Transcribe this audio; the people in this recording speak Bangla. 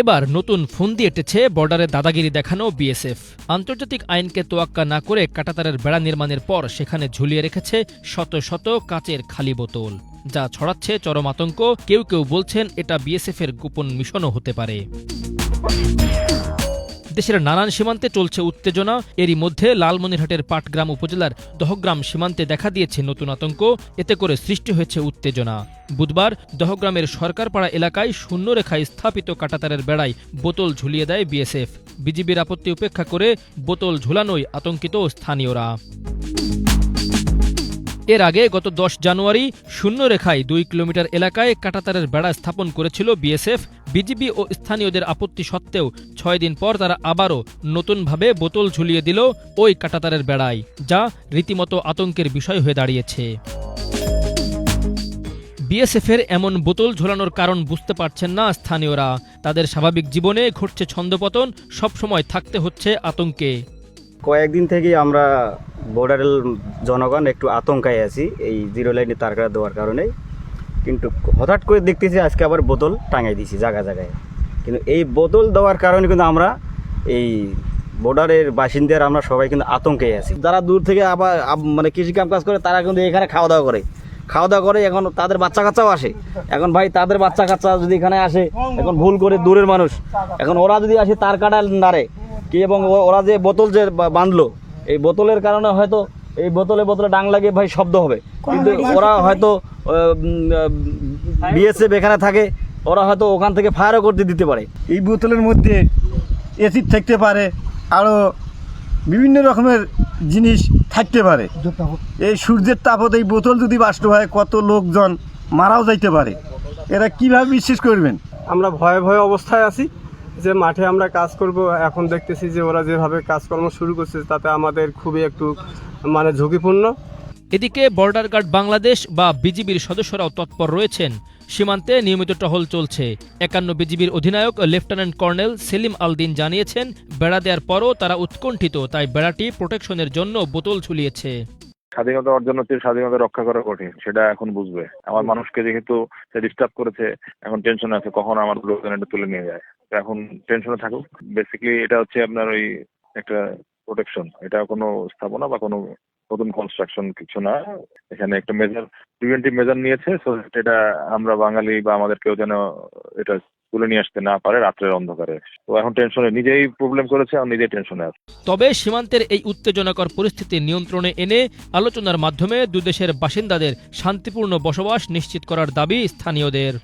এবার নতুন ফোন দিয়ে এঁটেছে বর্ডারে দাদাগিরি দেখানো বিএসএফ। আন্তর্জাতিক আইনকে তোয়াক্কা না করে কাটাতারের বেড়া নির্মাণের পর সেখানে ঝুলিয়ে রেখেছে শত শত কাচের খালি বোতল, যা ছড়াচ্ছে চরম আতঙ্ক। কেউ কেউ বলছেন এটা বিএসএফের গোপন মিশনও হতে পারে। দেশের নানান সীমান্তে চলছে উত্তেজনা। এরই মধ্যে লালমনিরহাটের পাটগ্রাম উপজেলার দহগ্রাম সীমান্তে দেখা দিয়েছে নতুন আতঙ্ক। এতে করে সৃষ্টি হয়েছে উত্তেজনা। বুধবার দহগ্রামের সরকারপাড়া এলাকায় শূন্যরেখায় স্থাপিত কাটাতারের বেড়ায় বোতল ঝুলিয়ে দেয় বিএসএফ। বিজিবির আপত্তি উপেক্ষা করে বোতল ঝুলানোয় আতঙ্কিত স্থানীয়রা। এর আগে গত দশ জানুয়ারি শূন্য রেখায় দুই কিলোমিটার এলাকায় কাটাতারের বেড়া স্থাপন করেছিল বিএসএফ, বিজিবি ও স্থানীয়দের আপত্তি সত্ত্বেও ছয় দিন পর তারা আবারও নতুনভাবে বোতল ঝুলিয়ে দিল ওই কাটাতারের বেড়ায়, যা রীতিমতো আতঙ্কের বিষয় হয়ে দাঁড়িয়েছে। বিএসএফের এমন বোতল ঝোলানোর কারণ বুঝতে পারছেন না স্থানীয়রা। তাদের স্বাভাবিক জীবনে ঘটছে ছন্দপতন, সবসময় থাকতে হচ্ছে আতঙ্কে। কয়েকদিন থেকে আমরা বর্ডারের জনগণ একটু আতঙ্কায় আছি। এই জিরো লাইনে তারকাটা দেওয়ার কারণে কিন্তু হঠাৎ করে দেখতেছি আজকে আবার বোতল টাঙাই দিছি জায়গায় জায়গায়। কিন্তু এই বোতল দেওয়ার কারণে কিন্তু আমরা এই বর্ডারের বাসিন্দার আমরা সবাই কিন্তু আতঙ্কে আছি। যারা দূর থেকে আবার মানে কৃষি কাম কাজ করে, তারা কিন্তু এখানে খাওয়া দাওয়া করে। খাওয়া দাওয়া করে এখন তাদের বাচ্চা কাচ্চাও আসে। এখন ভাই তাদের বাচ্চা কাচ্চা যদি এখানে আসে, এখন ভুল করে দূরের মানুষ। এখন ওরা যদি আসে তার কাটা নাড়ে, কি এবং ওরা যে বোতল যে বাঁধলো এই বোতলের কারণে হয়তো এই বোতলে বোতলে ডাং লাগে ভাই শব্দ হবে। কিন্তু ওরা হয়তো বিএসএফ এখানে থাকে ওরা হয়তো ওখান থেকে ফায়ারও করতে দিতে পারে। এই বোতলের মধ্যে অ্যাসিড থাকতে পারে আরও বিভিন্ন রকমের জিনিস থাকতে পারে। এই সূর্যের তাপত এই বোতল যদি বাষ্ট হয় কত লোকজন মারাও যাইতে পারে। এরা কীভাবে বিশ্বাস করবেন? আমরা ভয়ে ভয়ে অবস্থায় আছি। যে মাঠে আমরা কাজ করব এখন দেখতেছি যে ওরা যেভাবে কাজকর্ম শুরু করছে তাতে আমাদের খুবই একটু মানে ঝুঁকিপূর্ণ। এদিকে বর্ডার গার্ড বাংলাদেশ বা বিজিবির সদস্যরাও তৎপর রয়েছেন। সীমান্তে নিয়মিত টহল চলছে। একান্ন বিজিবির অধিনায়ক লেফটেন্যান্ট কর্নেল সেলিম আলদিন জানিয়েছেন বেড়া দেওয়ার পরও তারা উৎকণ্ঠিত তাই বেড়াটি প্রোটেকশনের জন্য বোতল ঝুলিয়েছে। স্বাধীনতা অর্জন হচ্ছে স্বাধীনতা রক্ষা করা কঠিন সেটা এখন বুঝবে। আমার মানুষকে যেহেতু ডিস্টার্ব করেছে এখন টেনশন আছে কখন আমার লোকজন এটা তুলে নিয়ে যায়। এখন টেনশনে থাকুক। বেসিক্যালি এটা হচ্ছে আপনার ওই একটা প্রোটেকশন এটা কোনো স্থাপনা বা কোনো নতুন কনস্ট্রাকশন কিছু না। এখানে একটা মেজার প্রিভেন্টিভ মেজার নিয়েছে সো এটা আমরা বাঙালি বা আমাদের কেউ যেন এটা তুলে নিয়ে আসতে না পারে রাত্রের অন্ধকারে। তো এখন টেনশনে নিজেই প্রবলেম করেছে আর নিজেই টেনশনে আছে। তবে সীমান্তের এই উত্তেজনাকর পরিস্থিতি নিয়ন্ত্রণে এনে আলোচনার মাধ্যমে দুদেশের বাসিন্দাদের শান্তিপূর্ণ বসবাস নিশ্চিত করার দাবি স্থানীয়দের।